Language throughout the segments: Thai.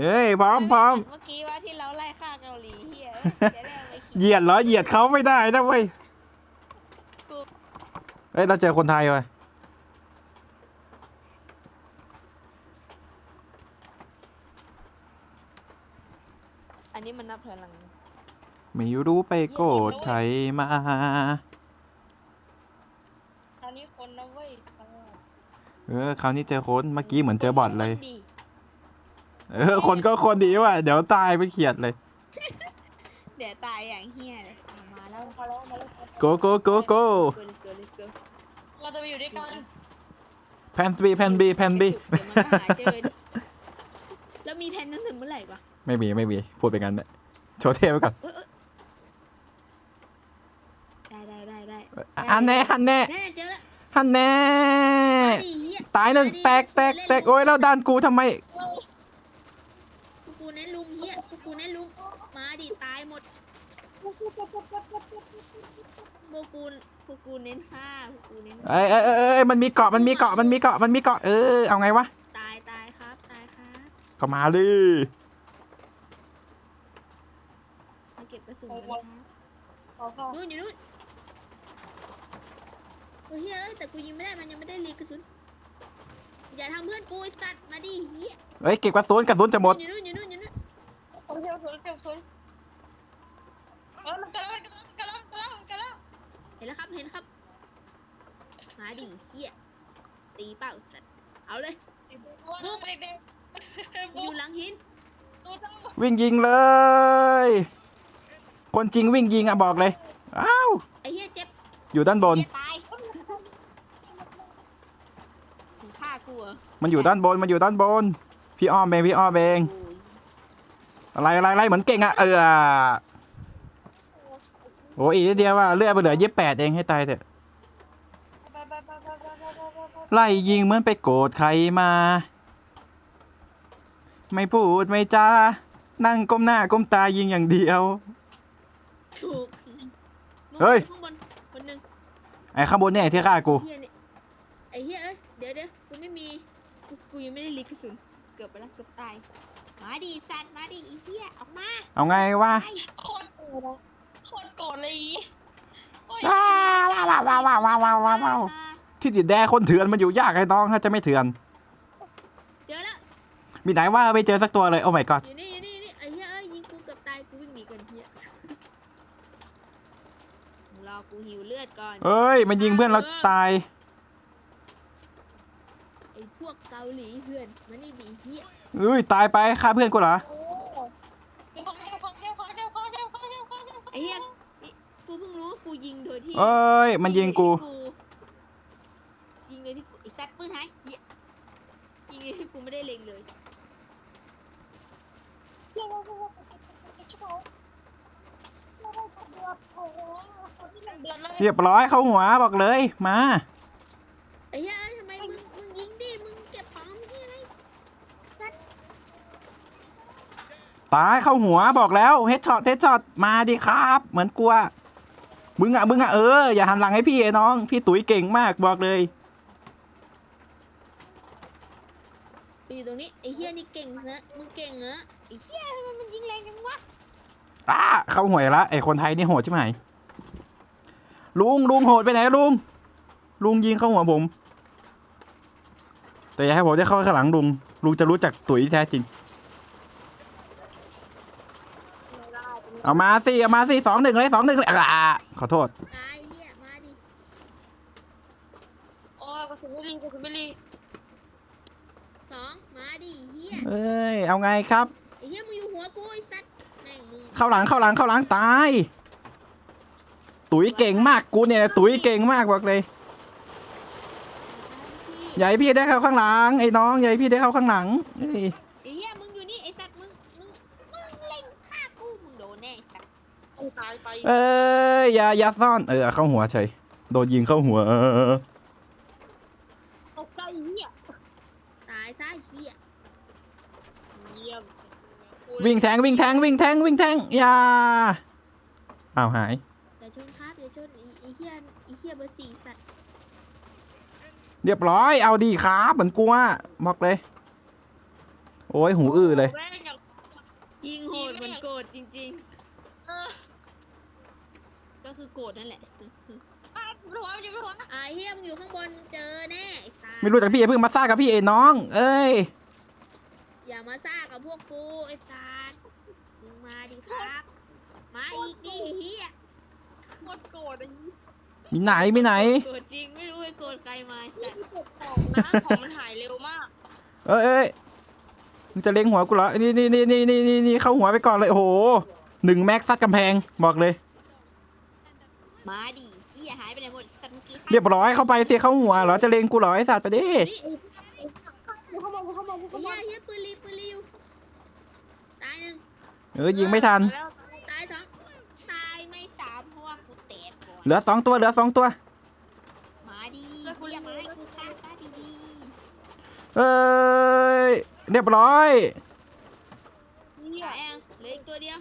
เอ้ยพร้อมพร้อมเมื่อกี้ว่าที่เราไล่ฆ่าเกาหลีเฮียจะได้เอาไปขี่เหยียดเหรอเหยียดเขาไม่ได้นะเว้ยเฮ้ยเราเจอคนไทยว่ะอันนี้มันนับถอยหลังไม่รู้ไปโกรธใครมาตอนนี้คนนะเว้ยซ่าเออคราวนี้เจอคนเมื่อกี้เหมือนเจอบอทเลยคนดี เออ คนก็คนดีว่ะ เดี๋ยวตายไปเขียดเลย เดี๋ยวตายอย่างเฮียเลยเอามาแล้วมาแล้วมาแล้วโกโกโกโก let's go let's go let's go เราจะไปอยู่ด้วยกันแพนบีแพนบีแพนบีเดี๋ยวมันก็หาเจอดิแล้วมีแพนนั้นถึงเมื่อไหร่วะไม่มีไม่มีพูดไปงั้นแหละโชว์เทปไปก่อน เอ้ยเอ้ยได้ได้ได้ได้อันแน่อันแน่แน่เจอแล้วอันแน่ ไอ้เหี้ยตายหนึ่งแตกแตกแตกโอ้ยแล้วดันกูทำไม กูเน้นลุมเฮียพวกกูเน้นลุมมาดิตายหมดพวกกูพวกกูเน้นฆ่าพวกกูเน้นเอ้ยเอ้ยเอ้ยเอ้ยมันมีเกาะมันมีเกาะมันมีเกาะมันมีเกาะเออเอาไงวะตายตายครับตายครับก็มาดิมาเก็บกระสุนกันครับนู่นอยู่นู่นโอ้ยเฮ้ยแต่กูยิงไม่ได้มันยังไม่ได้รีกระสุนอย่าทำเพื่อนกูไอ้สัตว์มาดิเฮียเฮ้ยเก็บกระสุนกระสุนจะหมดอยู่นู่นอยู่นู่น อยู่นู่นคนเที่ยวสวนเที่ยวสวนเออมันกระลังกระลังกระลังกระลังเห็นแล้วครับเห็นครับ มาดิเฮียตีเป้าสัตว์เอาเลยเด็กเด็กกูอยู่หลังหินตัวดำวิ่งยิงเลย คนจริงวิ่งยิงอะบอกเลยอ้าวไอ้เฮียเจ็บอยู่ด้านบนเฮียตายถึงฆ่ากูเหรอมันอยู่ด้านบนมันอยู่ด้านบน พี่อ้อมเองพี่อ้อมเองโอะไรอะไรอะไรเหมือนเก่งอะเออโอ้อีกเดียวว่าเลือดไปเหลือยี่แปดเองให้ตายเถอะไล่ยิงเหมือนไปโกรธใครมา ไม่พูดไม่จ้า นั่งก้มหน้าก้มตายิงอย่างเดียว ถูกเฮ้ย ข้างบนคนนึงไอ้ข้างบนเนี่ยไอ้ที่ฆ่ากูร่ยไอ้เฮียเอ้ยเดี๋ยวเดี๋ยวกูไม่มีกูยังไม่ได้ลิกกระสุนเกือบไปแล้วเกือบตาย มาดิสัตว์มาดิไอ้เฮียออกมาเอาไงวะไปโคตรโกรธอะโคตรโกรธเลยอีโอ้ยว้าวว้าวว้าวว้าวว้าวว้าวว้าวว้าวที่ติดแดงคนเถื่อนมันอยู่ยากไอ้น้องถ้าจะไม่เถื่อน เจอแล้วมีไหนว่าไม่เจอสักตัวเลยโอ้ my god อยู่นี่อยู่นี่อยู่นี่ไอ้เหี้ยเอ้ยยิงกูเกือบตายกูวิ่งหนีก่อนเหี้ยมึงรอกูหิวเลือดก่อน เอ้ยมันยิงเพื่อนเราตายไไอพวกเกาหลีเพื่อนมันนี่ดีเฮียอุ้ยตายไปฆ่าเพื่อนกูเหรอไอ้เฮียกูเพิ่งรู้ว่ากูยิงโดยที่เอ้ยมันยิงกู ยิงโดยที่กูไอ้สัตปืนหายยิงโดยที่กูไม่ได้เล็งเลยเรียบร้อยเข้าหัวบอกเลยมาไอ้เหี้ย ตายเข้าหัวบอกแล้วเฮดช็อตเฮดช็อตมาดิครับ เหมือนกลัวมึงอะมึงอะเอออย่าหันหลังให้พี่ไอ้น้อง พี่ตุ๋ยเก่งมากบอกเลยกูอยู่ตรงนี้ไอ้เหี้ยนี่เก่งนะมึงเก่งเหรอไอ้เหี้ยทำไมมันยิงแรงจังวะอ้าเข้าหวยละไอคนไทยนี่โหดใช่ไหมลุงลุงโหดไปไหนลุงลุงยิงเข้าหัวผม แต่อย่าให้ผมได้เข้าข้างหลังลุงลุงจะรู้จักตุ๋ยแท้จริง ไม่ได้ เอามาสิเอามาสิสองหนึ่งเลยสองหนึ่งเลยอ่าขอโทษ ตายเหี้ยมาดิโอ้ยกระสุนไม่รีกระสุนไม่รีสองมาดิเหี้ยเอ้ย เอาไงครับ ไอ้เหี้ยมึงอยู่หัวกูไอ้สัตว์แม่งมึงเข้าหลังเข้าหลังเข้าหลังตาย ตุ๋ยเก่งมากกูเนี่ยตุ๋ยเก่งมากบอกเลยพี่ ใหญ่พี่ได้เข้าข้างหลังไอ้น้องใหญ่พี่ได้เข้าข้างหลังเอ้ย ไอ้เหี้ยมึงอยู่นี่ไอ้สัตว์มึงมึงมึงเล็งฆ่ากูมึงโดนแน่ไอ้สั ตว์ต้องตายไปเอ้ยอย่าอย่าซ่อนเออเข้าหัวเฉยโดนยิงเข้าหัวตกใจเหี้ยตายซะไอ้เหี้ยเยี่ยมวิ่งแทงวิ่งแทงวิ่งแทงวิ่งแทงอย่าอ้าวหายอย่าชนครับอย่าชนไอ้ไอ้เหี้ยไอ้เหี้ยเบอร์สี่สัตว์เรียบร้อยเอาดีครับเหมือนกูว่าบอกเลย โอ้ยหูอื้อเลย แม่งอย่าง ยิงโหดเหมันโกรธจริงเออๆ ก็คือโกรธนั่นแหละอ้าวอยู่หัวอยู่หัวไอ้เฮียมงอยู่ข้างบนมึงเจอแน่ไอ้สัสไม่รู้จักพี่เอเพิ่งมาซ่ากับพี่เอน้อง เอ้ย อย่ามาซ่ากับพวกกูไอ้สัสมึงมาดิครับ มาอีกดิเฮียโคตรโกรธไอ้นี่มีไหนมีไหน โกรธจริงไม่รู้ไอ้โกรธใครมาไอ้สัสเก็บของนะของมันหายเร็วมากเอ้ยเอ้ยมึงจะเล็งหัวกูเหรอ นี่นี่นี่นี่นี่นี่นี่เข้าหัวไปก่อนเลย โอ้โหหนึ่งแม็กซัดกำแพงบอกเลย มาดิเฮียหายไปไหนหมดสัตว์เมื่อกี้ฆ่าเรียบร้อยเข้าไปเสียเข้าหัวเหรอจะเล็งกูเหรอไอ้สัตว์ไปดินี่อยู่ข้างบนอยู่ข้างบนอยู่ข้างบไอ้นเฮียเฮียปืนรีปืนรีอยู่ตายหนึ่งเออยิงไม่ทันแล้วตายสองตายไม่สามเพราะว่ากูแตกก่อนเหลือสองตัวเหลือสองตัว มาดิเฮียมาให้กูฆ่าซะดีเอ้ยเรียบร้อยๆนี่ตาอะยยังเหลืออีกตัวเดียว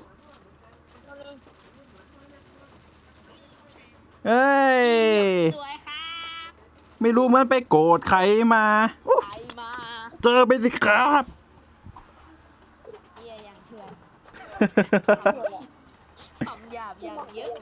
เอ้ย สวยครับไม่รู้มันไปโกรธใครมาอุ๊ยใครมาเจอไปสิครับเฮียอย่างเถื่อนคำหยาบอย่างเยอะ